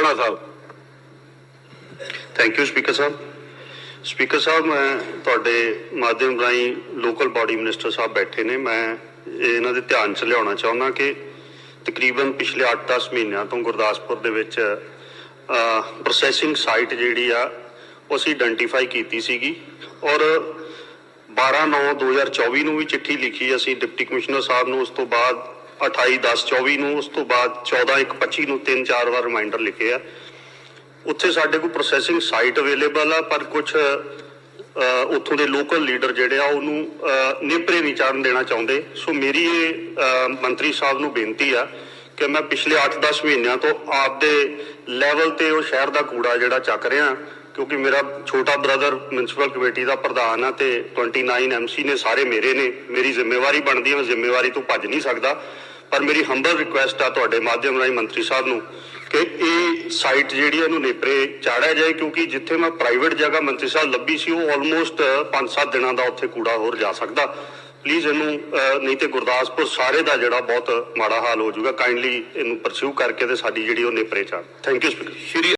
Rana Sahib. Thank you speaker Sahib. Speaker ਸਾਹਿਬ, ਮੈਂ ਤੁਹਾਡੇ ਮਾਧਿਅਮ ਰਾਹੀਂ ਲੋਕਲ ਬਾਡੀ ਮਿਨਿਸਟਰ ਸਾਹਿਬ ਬੈਠੇ ਨੇ। ਮੈਂ ਇਹਨਾਂ ਦੇ ਧਿਆਨ 'ਚ ਲਿਆਉਣਾ ਚਾਹੁੰਦਾ ਕਿ ਤਕਰੀਬਨ ਪਿਛਲੇ 8-10 ਮਹੀਨਿਆਂ ਤੋਂ ਗੁਰਦਾਸਪੁਰ ਦੇ ਵਿੱਚ ਪ੍ਰੋਸੈਸਿੰਗ ਸਾਈਟ ਜਿਹੜੀ ਆ, ਉਹ ਅਸੀਂ ਆਇਡੈਂਟੀਫਾਈ ਕੀਤੀ ਸੀਗੀ। ਔਰ 12/9/2024 ਨੂੰ ਵੀ ਚਿੱਠੀ ਲਿਖੀ ਅਸੀਂ ਡਿਪਟੀ ਕਮਿਸ਼ਨਰ ਸਾਹਿਬ ਨੂੰ। ਉਸ ਤੋਂ ਬਾਅਦ 28/10/24 ਨੂੰ ਉਸ ਤੋਂ ਬਾਅਦ 14/1/25 ਨੂੰ ਤਿੰਨ ਚਾਰ ਵਾਰ ਰਿਮਾਈਂਡਰ ਲਿਖੇ ਆ। ਉੱਥੇ ਸਾਡੇ ਕੋਲ ਪ੍ਰੋਸੈਸਿੰਗ ਸਾਈਟ ਅਵੇਲੇਬਲ ਆ ਪਰ ਕੁਝ ਉੱਥੋਂ ਦੇ ਲੋਕਲ ਲੀਡਰ ਜਿਹੜੇ ਆ ਉਹਨੂੰ ਅਹ, ਨੇਪਰੇ ਨਹੀਂ ਚੜਨ ਦੇਣਾ ਚਾਹੁੰਦੇ। ਸੋ ਮੇਰੀ ਇਹ ਮੰਤਰੀ ਸਾਹਿਬ ਨੂੰ ਬੇਨਤੀ ਆ ਕਿ ਮੈਂ ਪਿਛਲੇ 8-10 ਮਹੀਨਿਆਂ ਤੋਂ ਆਪਦੇ ਲੈਵਲ ਤੇ ਉਹ ਸ਼ਹਿਰ ਦਾ ਕੂੜਾ ਜਿਹੜਾ ਚੱਕ ਰਿਹਾ ਕਿਉਂਕਿ ਮੇਰਾ ਛੋਟਾ ਬ੍ਰਦਰ ਮਿਊਨਿਸਪਲ ਕਮੇਟੀ ਦਾ ਪ੍ਰਧਾਨ ਆ ਤੇ 29 ਐਮਸੀ ਨੇ ਸਾਰੇ ਮੇਰੇ ਨੇ। ਮੇਰੀ ਜ਼ਿੰਮੇਵਾਰੀ ਬਣਦੀ ਹੈ ਮੈਂ ਜ਼ਿੰਮੇਵਾਰੀ ਤੋਂ ਭੱਜ ਨਹੀਂ ਸਕਦਾ। ਪਰ ਮੇਰੀ ਹੰਬਲ ਰਿਕੁਐਸਟ ਆ ਤੁਹਾਡੇ ਮਾਧਿਅਮ ਰਾਹੀਂ ਮੰਤਰੀ ਸਾਹਿਬ ਨੂੰ ਕਿ ਇਹ ਸਾਈਟ ਜਿਹੜੀ ਇਹਨੂੰ ਨੇਪਰੇ ਚਾੜਿਆ ਜਾਏ, ਕਿਉਂਕਿ ਜਿੱਥੇ ਮੈਂ ਪ੍ਰਾਈਵੇਟ ਜਗ੍ਹਾ ਮੰਤਰੀ ਸਾਹਿਬ ਲੱਭੀ ਸੀ, ਉਹ ਆਲਮੋਸਟ 5-7 ਦਿਨਾਂ ਦਾ ਉੱਥੇ ਕੂੜਾ ਹੋਰ ਜਾ ਸਕਦਾ। ਪਲੀਜ਼ ਇਹਨੂੰ ਨਹੀਂ ਤੇ ਗੁਰਦਾਸਪੁਰ ਸਾਰੇ ਦਾ ਜਿਹੜਾ ਬਹੁਤ ਮਾੜਾ ਹਾਲ ਹੋ ਜਾਊਗਾ ਕਾਈਂਡਲੀ ਇਹਨੂੰ ਪਰਸਿਊ ਕਰਕੇ ਤੇ ਸਾਡੀ ਜਿਹੜੀ ਉਹ ਨੇਪਰੇ ਚਾੜ ਥੈਂਕ ਯੂ ਸਪੀਕਰ